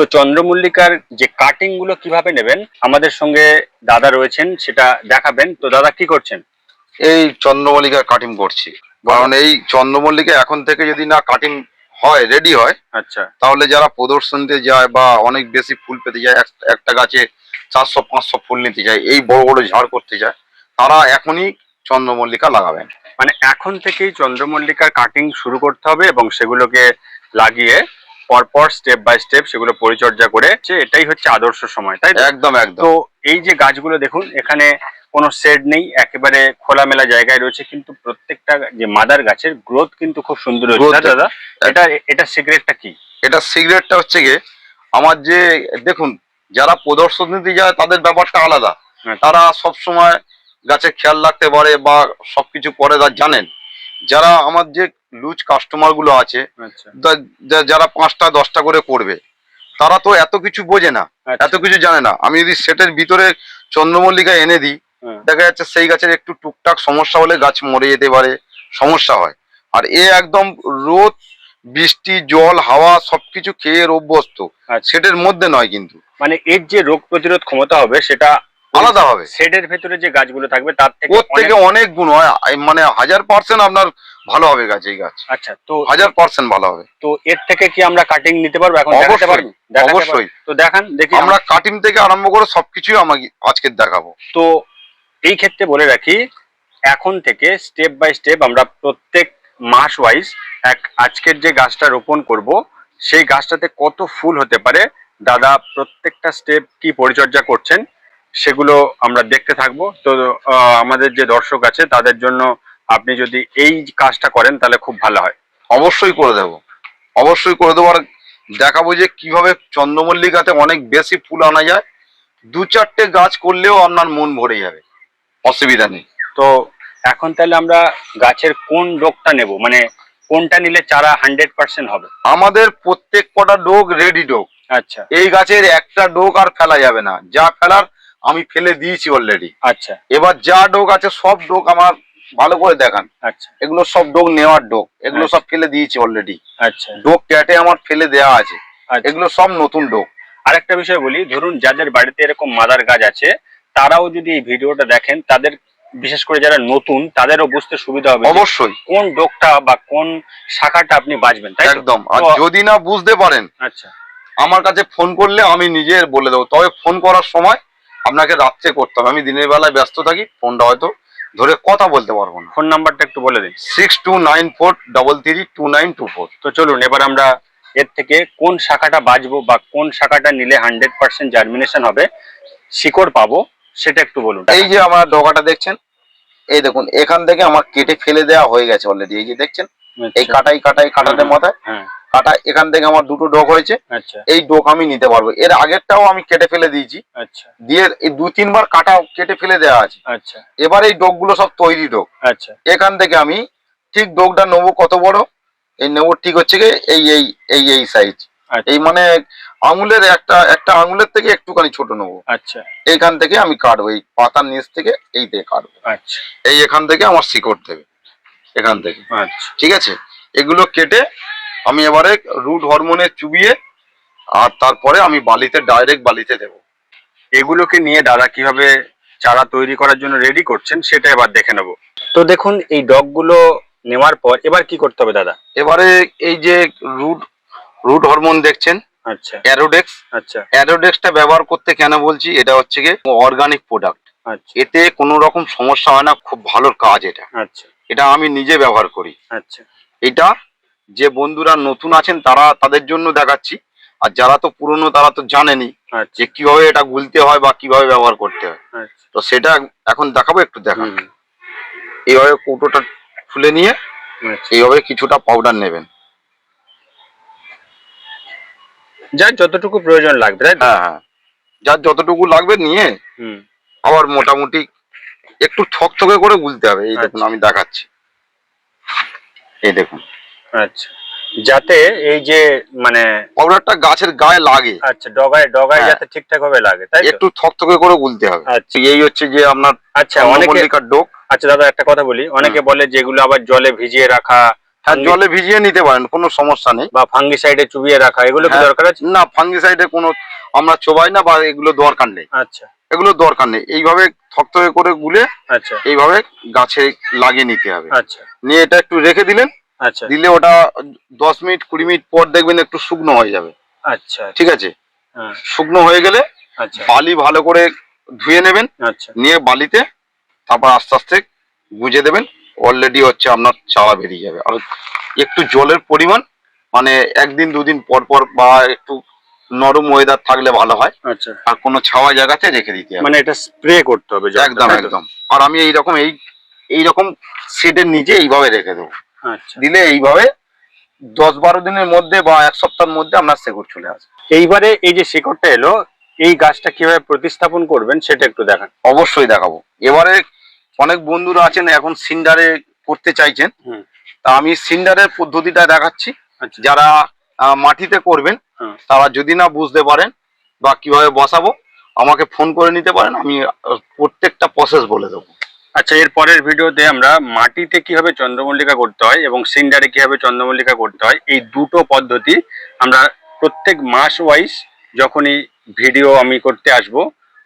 তো চন্দ্রমল্লিকার যে কাটিংগুলো কীভাবে নেবেন আমাদের সঙ্গে দাদা রয়েছেন সেটা দেখাবেন। তো দাদা কি করছেন? এই চন্দ্রমল্লিকা কাটিং করছি। কারণ এই চন্দ্রমল্লিকা এখন থেকে যদি না কাটিং হয় রেডি হয় আচ্ছা। তাহলে যারা প্রদর্শনীতে যায় বা অনেক বেশি ফুল পেতে যায় এক- একটা গাছে চারশো পাঁচশো ফুল নিতে যায় এই বড় বড় ঝাড় করতে যায় তারা এখনই চন্দ্রমল্লিকা লাগাবেন। মানে এখন থেকেই চন্দ্রমল্লিকার কাটিং শুরু করতে হবে এবং সেগুলোকে লাগিয়ে পরপর স্টেপ বাই স্টেপ সেগুলো পরিচর্যা করে যে এটাই হচ্ছে আদর্শ সময় তাই? একদম একদম। তো এই যে গাছগুলো দেখুন এখানে কোনো শেড নেই একেবারে খোলামেলা জায়গায় রয়েছে কিন্তু প্রত্যেকটা যে মাদার গাছের গ্রোথ কিন্তু খুব সুন্দর হয়েছে দাদা? এটা এটা সিক্রেটটা কি? এটা সিগারেটটা হচ্ছে গিয়ে আমার যে দেখুন যারা প্রদর্শনীতে যায় তাদের ব্যাপারটা আলাদা। আচ্ছা। তারা সব সময় গাছে খেয়াল রাখতে পারে বা সবকিছু করে তারা জানেন। যারা আমার যে লুজ কাস্টমারগুলো আছে আচ্ছা। যারা পাঁচটা দশটা করে করবে তারা তো এত কিছু বোঝে না আচ্ছা। এত কিছু জানে না। আমি যদি সেটের ভিতরে চন্দ্রমল্লিকা এনে দিই দেখা যাচ্ছে সেই গাছের একটু টুকটাক সমস্যা হলে গাছ মরে যেতে পারে সমস্যা হয়। আর এ একদম রোদ বৃষ্টি জল হাওয়া সবকিছু খেয়ে এর অভ্যস্ত। আচ্ছা। সেটের মধ্যে নয় কিন্তু। মানে এর যে রোগ প্রতিরোধ ক্ষমতা হবে সেটা আলাদা হবে শেডের ভেতরে যে গাছগুলো থাকবে তার থেকে ওর থেকে অনেক- গুণ হয়। মানে হাজার পার্সেন্ট আপনার ভালো হবে গাছ এই গাছ। আচ্ছা তো হাজার পার্সেন্ট ভালো হবে। তো এর থেকে কি আমরা কাটিং নিতে পারব? এখন দেখাতে পারব অবশ্যই। তো দেখান দেখি আমরা কাটিং থেকে আরম্ভ করে সবকিছুই আমাকে আজকে দেখাবো। তো এই ক্ষেত্রে বলে রাখি এখন থেকে স্টেপ বাই স্টেপ আমরা প্রত্যেক মাস ওয়াইজ এক আজকের যে গাছটা রোপণ করব সেই গাছটাতে কত ফুল হতে পারে দাদা প্রত্যেকটা স্টেপ কি পরিচর্যা করছেন? সেগুলো আমরা দেখতে থাকব। তো আমাদের যে দর্শক আছে তাদের জন্য আপনি যদি এই কাজটা করেন তাহলে খুব ভালো হয়। অবশ্যই করে দেবো। অবশ্যই করে দেবো। আর দেখাবো যে কীভাবে চন্দ্রমল্লিকাতে অনেক বেশি ফুল আনা যায়। দু চারটে গাছ করলেও আপনার মন ভরে যাবে। অসুবিধা নেই। তো এখন তাহলে আমরা গাছের কোন ডোকটা নেব? মানে কোনটা নিলে চারা হান্ড্রেড পার্সেন্ট হবে? আমাদের প্রত্যেক কটা ডোক রেডি ডোক আচ্ছা। এই গাছের একটা ডোক আর ফেলা যাবে না। যা ফেলার আমি ফেলে দিয়েছি অলরেডি আচ্ছা। এবার যা ডোক আছে সব ডোক আমার ভালো করে দেখান। আচ্ছা। এগুলো সব ডোক নেওয়ার ডোক। এগুলো আচ্ছা। সব ফেলে দিয়েছি অলরেডি আচ্ছা। ডোক ক্যাটে আমার ফেলে দেওয়া আছে। আচ্ছা। এগুলো সব নতুন ডোক। আরেকটা বিষয় বলি ধরুন যাদের বাড়িতে এরকম মাদার গাছ আছে তারাও যদি এই ভিডিওটা দেখেন তাদের বিশেষ করে যারা নতুন তাদেরও বুঝতে সুবিধা হবে অবশ্যই। কোন ডোকটা বা কোন শাখাটা আপনি বাঁচবেন তাই একদম। আর যদি না বুঝতে পারেন আচ্ছা। আমার কাছে ফোন করলে আমি নিজে বলে দেবো। তবে ফোন করার সময় আপনাকে রাত্রে করতে হবে। আমি দিনের বেলায় ব্যস্ত থাকি ফোনটা হয়তো ধরে কথা বলতে পারব না। ফোন নাম্বারটা একটু বলে দিন। Six two nine four double three two nine two four তো চলুন এবার আমরা এর থেকে কোন শাখাটা বাঁচবো বা কোন শাখাটা নিলে হান্ড্রেড পার্সেন্ট জার্মিনেশন হবে শিকড় পাবো সেটা একটু বলুন। এই যে আমার ডগাটা দেখছেন এই দেখুন এখান থেকে আমার কেটে ফেলে দেওয়া হয়ে গেছে অলরেডি এই যে দেখছেন এই আচ্ছা। কাটাই কাটাই কাটাতে। মাথায়। কাটা এখান থেকে আমার দুটো ডগ হয়েছে। আচ্ছা। এই ডোক আমি নিতে পারব। এর আগেরটাও আমি কেটে ফেলে দিয়েছি। আচ্ছা। দিয়ে এই দু তিনবার কাটা কেটে ফেলে দেওয়া আছে। আচ্ছা। এবার এই ডোকগুলো সব তৈরি ডোক আচ্ছা। এখান থেকে আমি ঠিক ডোকটা নেব কত বড়? এই নেব ঠিক হচ্ছে কি এই এই এই এই সাইজ। এই মানে আঙুলের একটা একটা আঙুলের থেকে একটুখানি ছোট নেব। আচ্ছা। এইখান থেকে আমি কাটবো এই পাতার নিচ থেকে এই দিয়ে কাটবো। আচ্ছা। এই এখান থেকে আমার শিকড় দেবে। এখান থেকে। আচ্ছা। ঠিক আছে? এগুলো কেটে আমি এবারে রুট হরমোনে চুবিয়ে আর তারপরে আমি বালিতে ডাইরেক্ট বালিতে দেবো। এগুলোকে নিয়ে দাদা কীভাবে চারা তৈরি করার জন্য রেডি করছেন সেটা এবার দেখে নেব। তো দেখুন এই ডগগুলো নেওয়ার পর এবার কি করতে হবে দাদা? এবারে এই যে রুট রুট হরমোন দেখছেন? আচ্ছা। অ্যারোডেক্স আচ্ছা। অ্যারোডেক্সটা ব্যবহার করতে কেন বলছি? এটা হচ্ছে গিয়ে অর্গানিক প্রোডাক্ট আচ্ছা। এতে কোনো রকম সমস্যা হয় না খুব ভালো কাজ এটা। আচ্ছা। এটা আমি নিজে ব্যবহার করি। আচ্ছা। এটা যে বন্ধুরা নতুন আছেন তারা তাদের জন্য দেখাচ্ছি। আর যারা তো পুরনো তারা তো জানেনি আচ্ছা। যে কীভাবে এটা গুলতে হয় বা কীভাবে ব্যবহার করতে হয়। আচ্ছা। তো সেটা এখন দেখাবো একটু দেখান। এইভাবে কৌটোটা খুলে নিয়ে আচ্ছা। এইভাবে কিছুটা পাউডার নেবেন। যার যতটুকু প্রয়োজন লাগবে তাই হ্যাঁ হ্যাঁ। যার যতটুকু লাগবে নিয়ে হুম। আবার মোটামুটি একটু থকথকে করে গুলতে হবে। এই দেখুন। আমি দেখাচ্ছি। এই দেখুন। আচ্ছা। যাতে এই যে মানে পাউডারটা গাছের গায়ে লাগে। আচ্ছা ডগায় ডগায় হ্যাঁ। যাতে ঠিকঠাক ভাবে লাগে তাই একটু থকথকে করে গুলতে হবে। আচ্ছা। এই হচ্ছে যে আপনার আচ্ছা অনেকে ডোক। আচ্ছা দাদা একটা কথা বলি। অনেকে বলে যেগুলো আবার জলে ভিজিয়ে রাখা আর জলে ভিজিয়ে নিতে পারেন কোনো সমস্যা নেই। বা ফাঙ্গিসাইডে চুবিয়ে রাখা এগুলো কি হ্যাঁ। দরকার আছে? না ফাঙ্গিসাইডে কোনো আমরা চোবাই না বা এগুলো দরকার নেই। আচ্ছা। এগুলো দরকার নেই। এইভাবে থকথকে করে গুলে আচ্ছা। এইভাবে গাছে লাগিয়ে নিতে হবে। আচ্ছা। নিয়ে এটা একটু রেখে দিলেন আচ্ছা। দিলে ওটা দশ মিনিট কুড়ি মিনিট পর দেখবেন একটু শুকনো হয়ে যাবে। আচ্ছা। ঠিক আছে? হ্যাঁ। শুকনো হয়ে গেলে আচ্ছা। বালি ভালো করে ধুয়ে নেবেন আচ্ছা। নিয়ে বালিতে তারপর আস্তে আস্তে গুঁজে দেবেন অলরেডি হচ্ছে আপনার চারা বেরিয়ে যাবে। আর একটু জলের পরিমাণ মানে একদিন দুদিন পর পর বা একটু নরম ওয়েদার থাকলে ভালো হয়। আচ্ছা। আর কোনো ছাওয়া জায়গাতে রেখে দিতে হবে। মানে এটা স্প্রে করতে হবে একদম একদম। আর আমি এইরকম এই এইরকম সেটের নিচে এইভাবে রেখে দেবো। দিলে এইভাবে দশ বারো দিনের মধ্যে বা এক সপ্তাহের মধ্যে আপনার শেকড় চলে আসবে। এইবারে এই যে শেকড়টা এলো এই গাছটা কীভাবে প্রতিস্থাপন করবেন সেটা একটু দেখান। অবশ্যই দেখাবো। এবারে অনেক বন্ধুরা আছেন এখন সিন্ডারে করতে চাইছেন। হুম। তা আমি সিন্ডারের পদ্ধতিটা দেখাচ্ছি। আচ্ছা। যারা মাটিতে করবেন তারা যদি না বুঝতে পারেন বা কীভাবে বসাবো আমাকে ফোন করে নিতে পারেন আমি প্রত্যেকটা প্রসেস বলে দেবো। আচ্ছা এর পরের ভিডিওতে আমরা মাটিতে কীভাবে চন্দ্রমল্লিকা করতে হয় এবং সিন্ডারে কীভাবে চন্দ্রমল্লিকা করতে হয় এই দুটো পদ্ধতি আমরা প্রত্যেক মাস ওয়াইজ যখনই ভিডিও আমি করতে আসব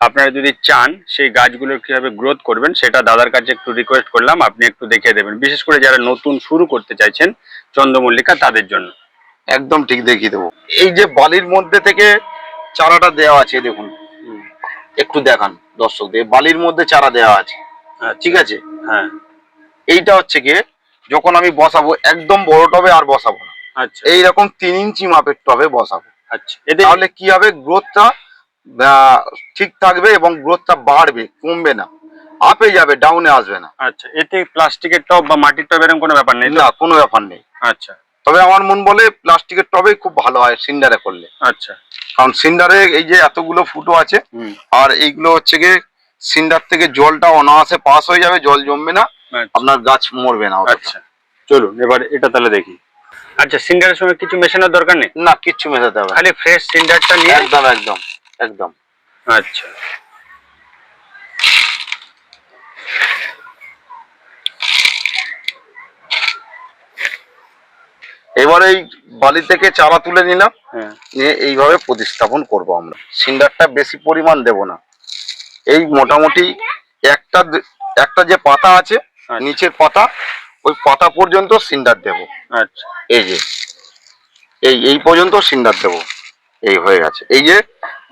আপনারা যদি চান সেই গাছগুলোর কীভাবে গ্রোথ করবেন সেটা দাদার কাছে একটু রিকোয়েস্ট করলাম আপনি একটু দেখিয়ে দেবেন। বিশেষ করে যারা নতুন শুরু করতে চাইছেন চন্দ্রমল্লিকা তাদের জন্য। একদম ঠিক দেখিয়ে দেবো। এই যে বালির মধ্যে থেকে চারাটা দেওয়া আছে দেখুন। একটু দেখান দর্শকদের বালির মধ্যে চারা দেওয়া আছে। আচ্ছা, ঠিক আছে হ্যাঁ। এইটা হচ্ছে গিয়ে যখন আমি বসাবো একদম বড় টবে আর বসাবো না। আচ্ছা। এইরকম তিন ইঞ্চি মাপের টবে বসাবো। আচ্ছা এতে তাহলে কি হবে? গ্রোথটা ঠিক থাকবে এবং গ্রোথটা বাড়বে কমবে না। আপে যাবে ডাউনে আসবে না। আচ্ছা এতে প্লাস্টিকের টব বা মাটির টব এরকম কোনো ব্যাপার নেই না কোনো ব্যাপার নেই। আচ্ছা। তবে আমার মন বলে প্লাস্টিকের টবেই খুব ভালো হয় সিন্ডারে করলে। আচ্ছা। কারণ সিন্ডারে এই যে এতগুলো ফুটো আছে আর এইগুলো হচ্ছে গিয়ে সিন্ডার থেকে জলটা অনায়াসে পাস হয়ে যাবে জল জমবে না আচ্ছা। আপনার গাছ মরবে না আচ্ছা। চলুন এবার এটা তাহলে দেখি। আচ্ছা সিন্ডারের সময় কিছু মেশানোর দরকার নেই? না কিচ্ছু মেশাতে হবে খালি ফ্রেশ সিন্ডারটা নিয়ে? একদম একদম একদম। আচ্ছা। এবার এই বালি থেকে চারা তুলে নিলাম। হ্যাঁ। নিয়ে এইভাবে প্রতিস্থাপন করব আমরা। সিন্ডারটা বেশি পরিমাণ দেব না। এই মোটামুটি একটা একটা যে পাতা আছে আচ্ছা। নিচের পাতা ওই পাতা পর্যন্ত সিন্ডার দেব। আচ্ছা। এই যে এই এই পর্যন্ত সিন্ডার দেব। এই হয়ে গেছে। এই যে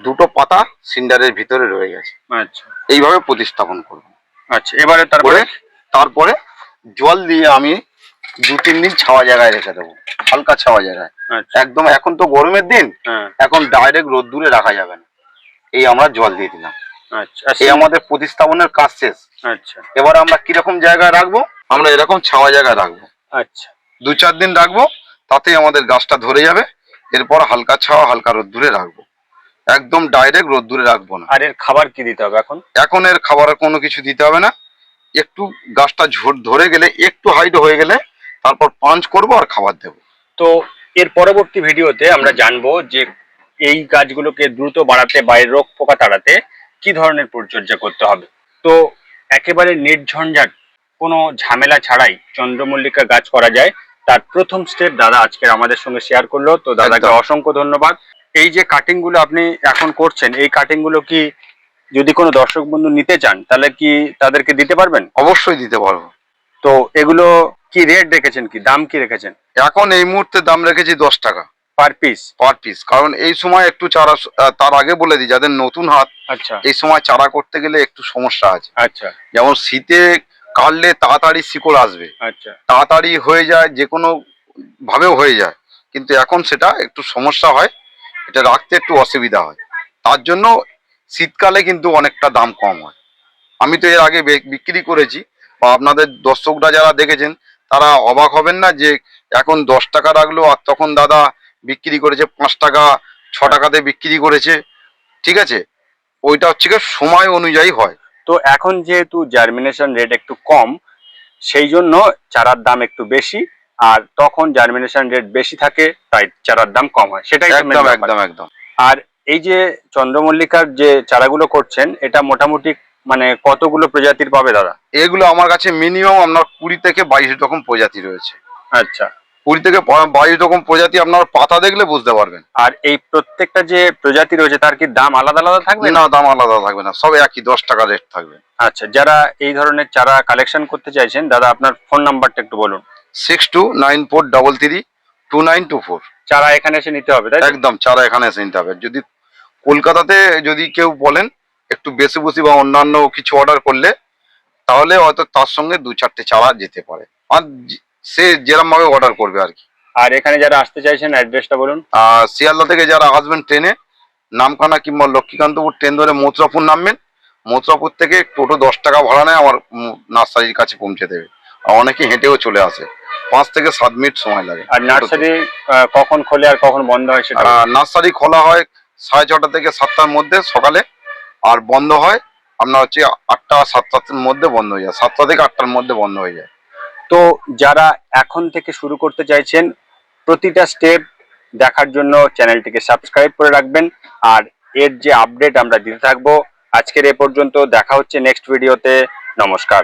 দুটো পাতা সিন্ডারের ভিতরে রয়ে গেছে। আচ্ছা। এইভাবে প্রতিস্থাপন করব। আচ্ছা এবারে তারপরে? তারপরে জল দিয়ে আমি দু তিন দিন ছাওয়া জায়গায় রেখে দেবো। হালকা ছাওয়া জায়গায়। আচ্ছা। একদম এখন তো গরমের দিন। হ্যাঁ। এখন ডাইরেক্ট রোদ্দুরে রাখা যাবে না। এই আমরা জল দিয়ে দিলাম। এই আমাদের প্রতিস্থাপনের কাজ শেষ। আচ্ছা। এবার আমরা কীরকম জায়গায় রাখব? আমরা এরকম ছাওয়া জায়গায় রাখব। আচ্ছা। দু চার দিন রাখব আমাদের গাছটা ধরে যাবে। এরপর হালকা ছাওয়া হালকা রোদ্দুরে রাখব। একদম ডাইরেক্ট রোদ্দুরে রাখব না। আর এর খাবার কি দিতে হবে এখন? এখন এর খাবারের কোনো কিছু দিতে হবে না। একটু গাছটা ঝোর ধরে গেলে একটু হাইট হয়ে গেলে তারপর পাঞ্চ করব আর খাবার দেবো। তো এর পরবর্তী ভিডিওতে আমরা জানব যে এই গাছগুলোকে দ্রুত বাড়াতে বা রোগ পোকা তাড়াতে কি ধরনের পরিচর্যা করতে হবে? তো একেবারে নির্ঝঞ্ঝাট কোনো ঝামেলা ছাড়াই চন্দ্রমল্লিকা গাছ করা যায়। তার প্রথম স্টেপ দাদা আজকে আমাদের সঙ্গে শেয়ার করল। তো দাদাকে অসংখ্য ধন্যবাদ। এই যে কাটিংগুলো আপনি এখন করছেন এই কাটিংগুলো কি যদি কোনো দর্শক বন্ধু নিতে চান তাহলে কি তাদেরকে দিতে পারবেন? অবশ্যই দিতে পারব। তো এগুলো কি রেট রেখেছেন কি? দাম কি রেখেছেন? এখন এই মুহূর্তে দাম রেখেছি দশ টাকা। পার পিস পার পিস কারণ এই সময় একটু চারা তার আগে বলে দিই যাদের নতুন হাত আচ্ছা। এই সময় চারা করতে গেলে একটু সমস্যা আছে। আচ্ছা। যেমন শীতে কাটলে তাড়াতাড়ি শিকড় আসবে। আচ্ছা। তাড়াতাড়ি হয়ে যায় যে কোনো ভাবেও হয়ে যায়। কিন্তু এখন সেটা একটু সমস্যা হয় এটা রাখতে একটু অসুবিধা হয়। তার জন্য শীতকালে কিন্তু অনেকটা দাম কম হয়। আমি তো এর আগে বিক্রি করেছি বা আপনাদের দর্শকরা যারা দেখেছেন তারা অবাক হবেন না যে এখন দশ টাকা রাখল আর তখন দাদা বিক্রি করেছে পাঁচ টাকা ছ টাকাতে বিক্রি করেছে ঠিক আছে? ওইটা হচ্ছে সময় অনুযায়ী হয়। তো এখন যেহেতু জার্মিনেশন রেট একটু কম সেই জন্য চারার দাম একটু বেশি আর তখন জার্মিনেশন রেট বেশি থাকে তাই চারার দাম কম হয়। সেটাই একদম একদম একদম। আর এই যে চন্দ্রমল্লিকার যে চারাগুলো করছেন এটা মোটামুটি মানে কতগুলো প্রজাতির পাবে দাদা? এগুলো আমার কাছে মিনিমাম আপনার কুড়ি থেকে বাইশ রকম প্রজাতি রয়েছে। আচ্ছা। কুড়ি থেকে বাইশ রকম প্রজাতি আপনার পাতা দেখলে বুঝতে পারবেন। আর এই প্রত্যেকটা যে প্রজাতি রয়েছে তার কি দাম আলাদা আলাদা থাকবে? না দাম আলাদা থাকবে না সব একই দশ টাকা রেট থাকবে। আচ্ছা যারা এই ধরনের চারা কালেকশন করতে চাইছেন দাদা আপনার ফোন নাম্বারটা একটু বলুন। Six two nine four double three two nine two four চারা এখানে এসে নিতে হবে তাই একদম চারা এখানে এসে নিতে হবে। যদি কলকাতাতে যদি কেউ বলেন একটু বেশি বেশি বা অন্যান্য কিছু অর্ডার করলে তাহলে হয়তো তার সঙ্গে দু চারটে চারা যেতে পারে। আর সে যেরকম ভাবে অর্ডার করবে আর কি। আর এখানে যারা আসতে চাইছেন অ্যাড্রেসটা বলুন। আর শিয়ালদা থেকে যারা আসবেন ট্রেনে নামখানা কিংবা লক্ষ্মীকান্তপুর ট্রেন ধরে মথুরাপুর নামবেন। মথুরাপুর থেকে টোটো দশ টাকা ভাড়া নেয় আমার নার্সারির কাছে পৌঁছে দেবে। আর অনেকে হেঁটেও চলে আসে। পাঁচ থেকে সাত মিনিট সময় লাগে। আর নার্সারি কখন খোলে আর কখন বন্ধ হয় সেটা নার্সারি খোলা হয় সাড়ে ছটা থেকে সাতটার মধ্যে সকালে। আর বন্ধ হয় আপনার হচ্ছে আটটা সাতটার মধ্যে বন্ধ হয়ে যায়। সাতটা থেকে আটটার মধ্যে বন্ধ হয়ে যায়। তো যারা এখন থেকে শুরু করতে চাইছেন, প্রতিটা স্টেপ দেখার জন্য চ্যানেলটিকে সাবস্ক্রাইব করে রাখবেন। আর এর যে আপডেট আমরা দিতে থাকব, আজকের এ পর্যন্ত দেখা হচ্ছে নেক্সট ভিডিওতে নমস্কার।